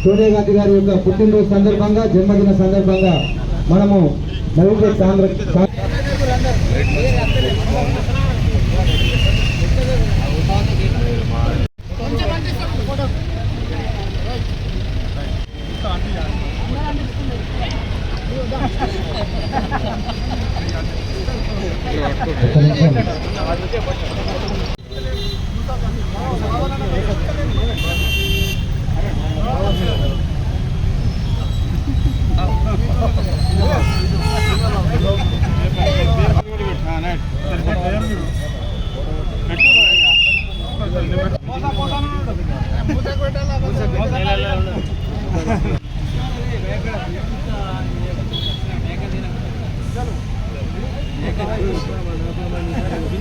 సోనియా గాంధీ గారి యొక్క పుట్టినరోజు సందర్భంగా జన్మదిన సందర్భంగా మనము నవీపేట్ కాంగ్రెస్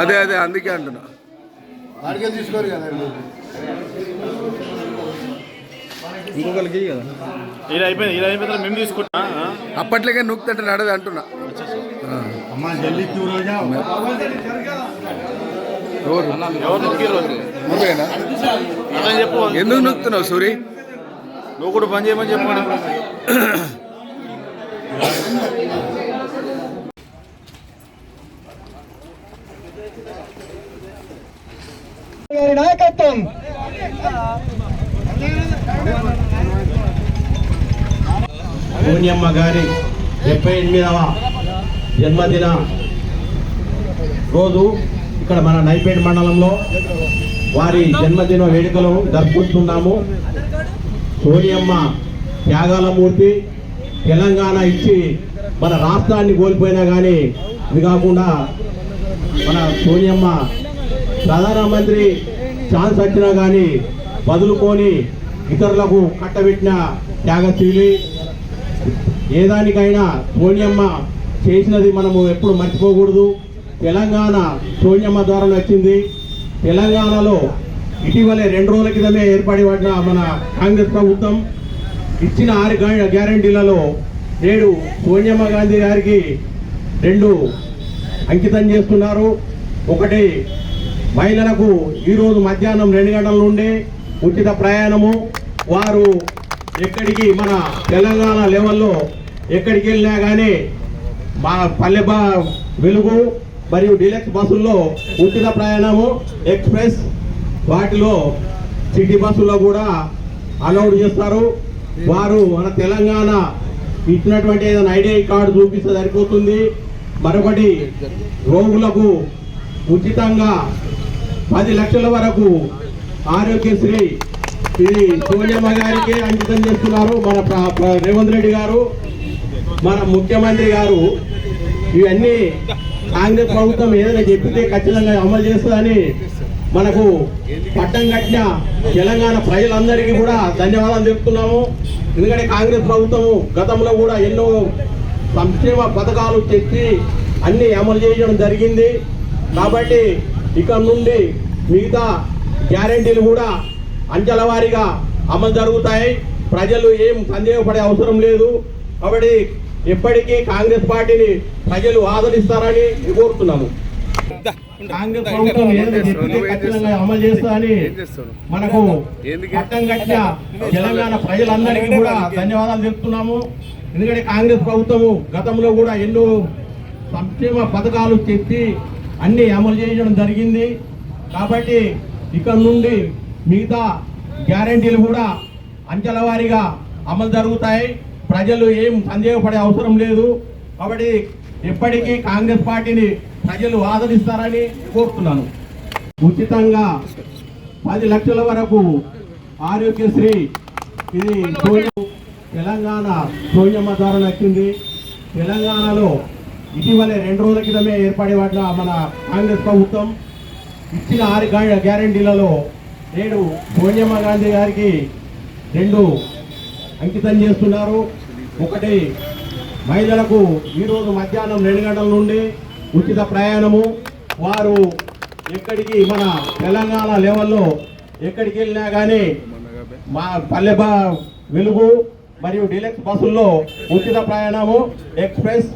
అదే అందుకే అంటున్నా. తీసుకోరు కదా ఇంకొకరికి కదా ఇలా అయిపోయింది ఇలా అయిపోయిన మేము తీసుకుంటా. అప్పట్లోకే నూకుతుంటే నడదు అంటున్నా. అమ్మా చెప్పు. ఎందుకు నొక్కుతున్నావు సూరి? నువ్వు కూడా పని చేయమని చెప్పు నాయకత్వం. పూర్ణమ్మ గారి డెబ్బై ఎనిమిదవ జన్మదిన రోజు ఇక్కడ మన నైపేట మండలంలో వారి జన్మదిన వేడుకలు జరుపుకుంటున్నాము. సోనియమ్మ త్యాగాల మూర్తి తెలంగాణ ఇచ్చి మన రాష్ట్రాన్ని కోల్పోయినా కానీ ఇది కాకుండా మన సోనియమ్మ ప్రధానమంత్రి ఛాన్స్ వచ్చినా కానీ వదులుకొని ఇతరులకు కట్టబెట్టిన త్యాగశీలి ఏ దానికైనా సోనియమ్మ చేసినది మనము ఎప్పుడు మర్చిపోకూడదు. తెలంగాణ సోనియమ్మ ద్వారా వచ్చింది తెలంగాణలో ఇటీవలే రెండు రోజుల క్రితమే ఏర్పడి పడిన మన కాంగ్రెస్ ప్రభుత్వం ఇచ్చిన ఆరు గ్యారంటీలలో నేడు సోనియమ్మ గాంధీ గారికి రెండు అంకితం చేస్తున్నారు. ఒకటి మహిళలకు ఈరోజు మధ్యాహ్నం రెండు గంటల నుండి ఉచిత ప్రయాణము. వారు ఎక్కడికి మన తెలంగాణ లెవెల్లో ఎక్కడికి వెళ్ళినా కానీ మా పల్లె బా వెలుగు మరియు డీలక్స్ బస్సుల్లో ఉచిత ప్రయాణము ఎక్స్ప్రెస్ వాటిలో సిటీ బస్సుల్లో కూడా అలౌడ్ చేస్తారు. వారు మన తెలంగాణ ఇచ్చినటువంటి ఏదైనా ఐడిఐ కార్డు చూపిస్తే సరిపోతుంది. మరొకటి రోగులకు ఉచితంగా పది లక్షల వరకు ఆరోగ్యశ్రీ ఇది సోనియమ్మ గారికి అంకితం చేస్తున్నారు మన రేవంత్ రెడ్డి గారు మన ముఖ్యమంత్రి గారు. ఇవన్నీ కాంగ్రెస్ ప్రభుత్వం ఏదైనా చెప్పితే ఖచ్చితంగా అమలు చేస్తుందని మనకు పట్టం కట్టిన తెలంగాణ ప్రజలందరికీ కూడా ధన్యవాదాలు చెప్తున్నాము. ఎందుకంటే కాంగ్రెస్ ప్రభుత్వము గతంలో కూడా ఎన్నో సంక్షేమ పథకాలు తెచ్చి అన్ని అమలు చేయడం జరిగింది. కాబట్టి ఇక్కడ నుండి మిగతా గ్యారెంటీలు కూడా అంచెల వారీగా అమలు జరుగుతాయి. ప్రజలు ఏం సందేహపడే అవసరం లేదు. కాబట్టి ఎప్పటికీ కాంగ్రెస్ పార్టీని ప్రజలు ఆదరిస్తారని కోరుతున్నాము. కాంగ్రెస్ ప్రభుత్వం ఖచ్చితంగా అమలు చేస్తాడు మనకు? పట్టం కట్టిన తెలంగాణ ప్రజలందరికీ కూడా ధన్యవాదాలు చెప్తున్నాము ఎందుకంటే కాంగ్రెస్ ప్రభుత్వము గతంలో కూడా ఎన్నో సంక్షేమ పథకాలు తెచ్చి అన్ని అమలు చేయడం జరిగింది. కాబట్టి ఇక్కడ నుండి మిగతా గ్యారెంటీలు కూడా అంచెల వారీగా అమలు జరుగుతాయి. ప్రజలు ఏం సందేహపడే అవసరం లేదు. కాబట్టి ఎప్పటికీ కాంగ్రెస్ పార్టీని ప్రజలు ఆదరిస్తారని కోరుతున్నాను. ఉచితంగా పది లక్షల వరకు ఆరోగ్యశ్రీ ఇది తెలంగాణ శూన్యమ్మ ద్వారా నచ్చింది. తెలంగాణలో ఇటీవలే రెండు రోజుల క్రితమే ఏర్పడే మన కాంగ్రెస్ ప్రభుత్వం ఇచ్చిన ఆరు గ్యారంటీలలో నేడు సోనియమ్మ గాంధీ గారికి రెండు అంకితం చేస్తున్నారు. ఒకటి మహిళలకు ఈరోజు మధ్యాహ్నం రెండు గంటల నుండి ఉచిత ప్రయాణము. వారు ఎక్కడికి మన తెలంగాణ లెవెల్లో ఎక్కడికి వెళ్ళినా కానీ మా పల్లె వెలుగు మరియు డీలక్స్ బస్సుల్లో ఉచిత ప్రయాణము. ఎక్స్ప్రెస్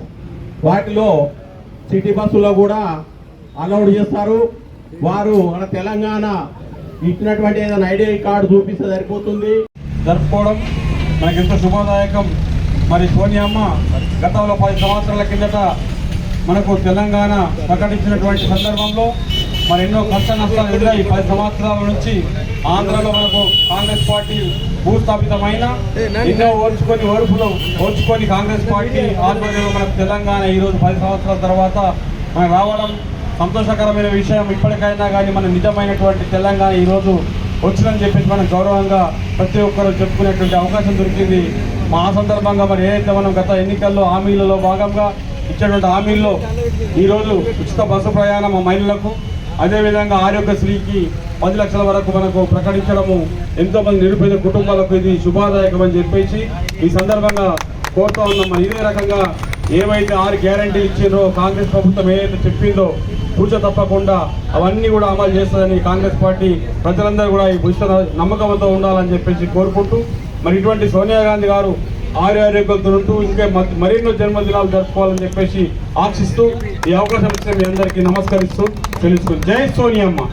వాటిలో సిటీ బస్సులో కూడా అలౌడ్ చేస్తారు. వారు మన తెలంగాణ ఇచ్చినటువంటి ఏదైనా ఐడి కార్డు చూపిస్తే సరిపోతుంది. జరుపుకోవడం మనకి ఎంతో శుభదాయకం. మరి సోనియమ్మ గతంలో పది సంవత్సరాల కిందట మనకు తెలంగాణ ప్రకటించినటువంటి సందర్భంలో మరి ఎన్నో కష్ట నష్టాలు ఎదురై పది సంవత్సరాల నుంచి ఆంధ్రలో మనకు కాంగ్రెస్ పార్టీ భూస్థాపితమైన ఎన్నో ఓర్చుకొని ఓర్పులు ఓర్చుకొని కాంగ్రెస్ పార్టీ ఆధ్వర్యంలో మనకు తెలంగాణ ఈరోజు పది సంవత్సరాల తర్వాత మనకు రావడం సంతోషకరమైన విషయం ఇప్పటికైనా కానీ మన నిజమైనటువంటి తెలంగాణ ఈరోజు వచ్చిందని చెప్పేసి మనం గౌరవంగా ప్రతి ఒక్కరు చెప్పుకునేటువంటి అవకాశం దొరికింది. మా సందర్భంగా మరి ఏదైతే మనం గత ఎన్నికల్లో హామీలలో భాగంగా ఇచ్చినటువంటి హామీల్లో ఈరోజు ఉచిత బస్సు ప్రయాణం మా మహిళలకు అదేవిధంగా ఆరోగ్యశ్రీకి పది లక్షల వరకు మనకు ప్రకటించడము ఎంతోమంది నిరుపేద కుటుంబాలకు ఇది శుభాదాయకం అని చెప్పేసి ఈ సందర్భంగా కోరుతా ఉన్నాం. మరి ఇదే రకంగా ఏవైతే ఆరు గ్యారంటీలు ఇచ్చిందో కాంగ్రెస్ ప్రభుత్వం ఏదైతే చెప్పిందో పూజ తప్పకుండా అవన్నీ కూడా అమలు చేస్తుందని కాంగ్రెస్ పార్టీ ప్రజలందరూ కూడా ఈ ఉచిత నమ్మకంతో ఉండాలని చెప్పేసి కోరుకుంటూ మరి ఇటువంటి సోనియా గాంధీ గారు ఆరు ఆరోగ్యాలతో ఉంటూ ఇంకా మరెన్నో జన్మదినాలు జరుపుకోవాలని చెప్పేసి ఆశిస్తూ ఈ అవకాశం ఇచ్చిన మీ అందరికీ నమస్కరిస్తూ తెలుసుకుంది. జై సోనియమ్మ.